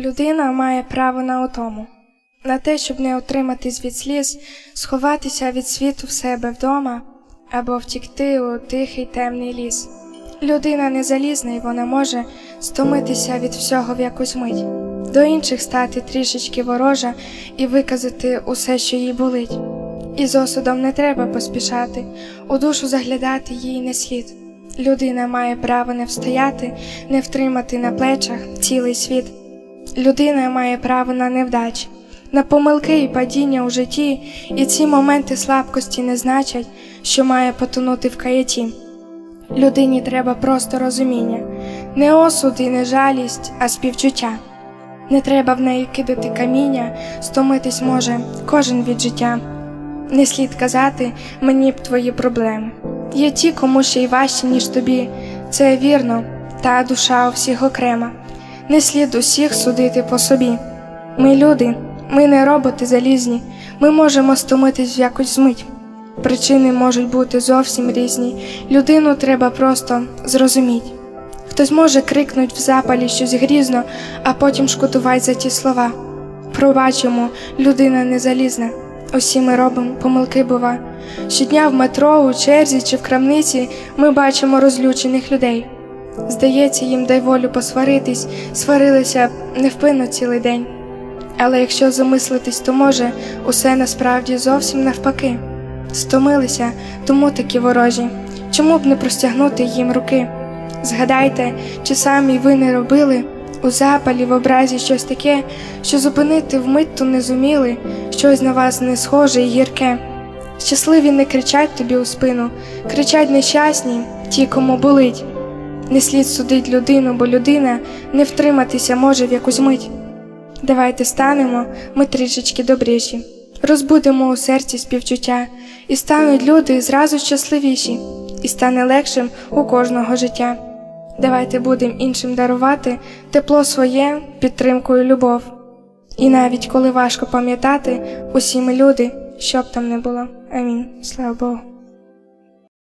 Людина має право на утому, на те, щоб не отриматись від сліз, сховатися від світу в себе вдома або втікти у тихий темний ліс. Людина не залізна і вона може стомитися від всього в якусь мить, до інших стати трішечки ворожа і виказати усе, що їй болить. І з осудом не треба поспішати, у душу заглядати їй не слід. Людина має право не встояти, не втримати на плечах цілий світ. Людина має право на невдачі, на помилки і падіння у житті, і ці моменти слабкості не значать, що має потонути в каяті. Людині треба просто розуміння, не осуд і не жалість, а співчуття. Не треба в неї кидати каміння, стомитись може кожен від життя. Не слід казати мені б твої проблеми. Є ті, кому ще й важче, ніж тобі, це вірно, та душа у всіх окрема. Не слід усіх судити по собі. Ми люди, ми не роботи залізні, ми можемо стомитись в якусь змить. Причини можуть бути зовсім різні. Людину треба просто зрозуміти. Хтось може крикнуть в запалі щось грізно, а потім шкодувати за ті слова. Пробачимо, людина не залізна. Усі ми робимо помилки, бува. Щодня в метро, у черзі чи в крамниці ми бачимо розлючених людей. Здається, їм дай волю посваритись, сварилися невпинно цілий день. Але якщо замислитись, то може усе насправді зовсім навпаки. Стомилися, тому такі ворожі. Чому б не простягнути їм руки? Згадайте, чи самі ви не робили у запалі в образі щось таке, що зупинити вмить ту не зуміли, щось на вас не схоже і гірке. Щасливі не кричать тобі у спину, кричать нещасні, ті, кому болить. Не слід судить людину, бо людина не втриматися може в якусь мить. Давайте станемо, ми трішечки добріші, розбудемо у серці співчуття, і стануть люди зразу щасливіші, і стане легшим у кожного життя. Давайте будемо іншим дарувати тепло своє, підтримку і любов. І навіть коли важко пам'ятати, усі ми люди, що б там не було. Амінь. Слава Богу.